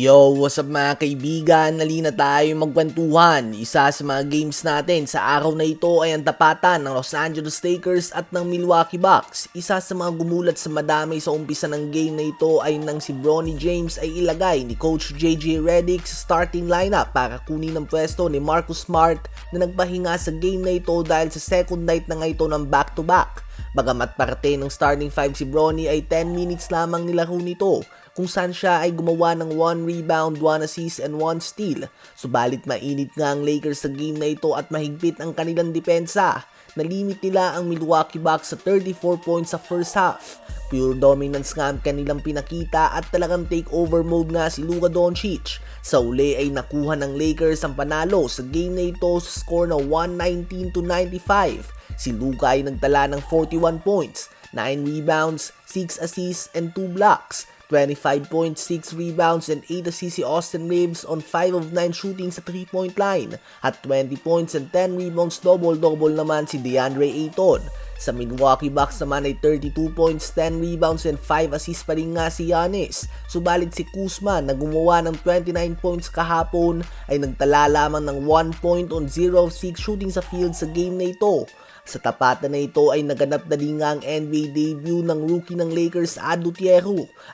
Yo, what's up mga kaibigan? Nalina tayo magkwentuhan. Isa sa mga games natin sa araw na ito ay ang tapatan ng Los Angeles Lakers at ng Milwaukee Bucks. Isa sa mga gumulat sa madami sa umpisa ng game na ito ay nang si Bronny James ay ilagay ni Coach JJ Redick sa starting lineup para kunin ang pwesto ni Marcus Smart na nagpahinga sa game na ito dahil sa second night na nga ito ng back-to-back. Bagamat parte ng starting 5 si Bronny ay 10 minutes lamang nilaro nito kung saan siya ay gumawa ng 1 rebound, 1 assist and 1 steal. Subalit mainit nga ang Lakers sa game na ito at mahigpit ang kanilang depensa. Nalimit nila ang Milwaukee Bucks sa 34 points sa first half. Pure dominance nga ang kanilang pinakita at talagang takeover mode nga si Luka Doncic. Sa uli ay nakuha ng Lakers ang panalo sa game na ito sa score na 119 to 95. Si Luka ay nagtala ng 41 points, 9 rebounds, 6 assists and 2 blocks. 25 points, 6 rebounds, and 8 assists si Austin Reeves on 5 of 9 shooting sa 3-point line. At 20 points and 10 rebounds double-double naman si DeAndre Ayton. Sa Milwaukee Bucks naman ay 32 points, 10 rebounds, and 5 assists pa rin nga si Giannis. Subalit si Kuzma na gumawa ng 29 points kahapon ay nagtala lamang ng 1 point on 0 of 6 shooting sa field sa game na ito. Sa tapatan na ito ay naganap na din nga ang NBA debut ng rookie ng Lakers Adu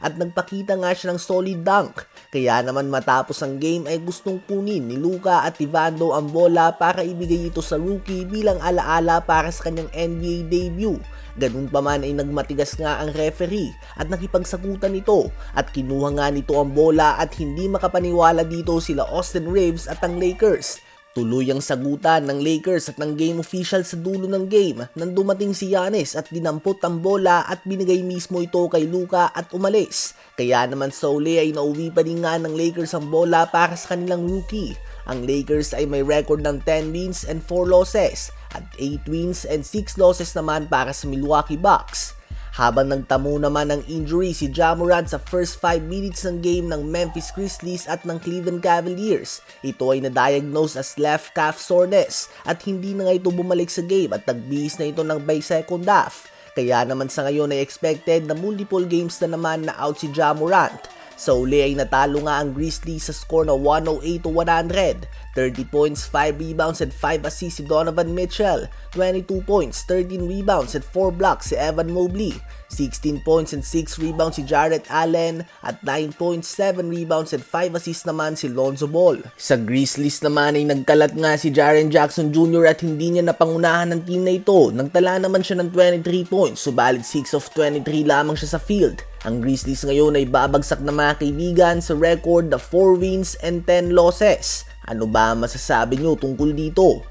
at nagpakita nga siya ng solid dunk. Kaya naman matapos ang game ay gustong kunin ni Luka at Ivando ang bola para ibigay ito sa rookie bilang alaala para sa kanyang NBA debut. Ganun pa man ay nagmatigas nga ang referee at nakipagsagutan nito at kinuha nga nito ang bola at hindi makapaniwala dito sila Austin Reeves at ang Lakers. Tuloy ang sagutan ng Lakers at ng game official sa dulo ng game nang dumating si Giannis at dinampot ang bola at binigay mismo ito kay Luka at umalis. Kaya naman sa uli ay nauwi pa din nga ng Lakers ang bola para sa kanilang rookie. Ang Lakers ay may record ng 10 wins and 4 losses at 8 wins and 6 losses naman para sa Milwaukee Bucks. Habang nagtamo naman ng injury si Jamorant sa first 5 minutes ng game ng Memphis Grizzlies at ng Cleveland Cavaliers. Ito ay na-diagnose as left calf soreness at hindi na nga ito bumalik sa game at nagbihis na ito ng by second half. Kaya naman sa ngayon ay expected na multiple games na naman na out si Jamorant. Sa uli ay natalo nga ang Grizzlies sa score na 108 to 100. 30 points, 5 rebounds and 5 assists si Donovan Mitchell. 22 points, 13 rebounds and 4 blocks si Evan Mobley. 16 points and 6 rebounds si Jarrett Allen at 9 points, 7 rebounds and 5 assists naman si Lonzo Ball. Sa Grizzlies naman ay nagkalat nga si Jaren Jackson Jr. at hindi niya napangunahan ng team na ito. Nagtala naman siya ng 23 points, subalit 6 of 23 lamang siya sa field. Ang Grizzlies ngayon ay babagsak na mga kaibigan sa record na 4 wins and 10 losses. Ano ba masasabi nyo tungkol dito?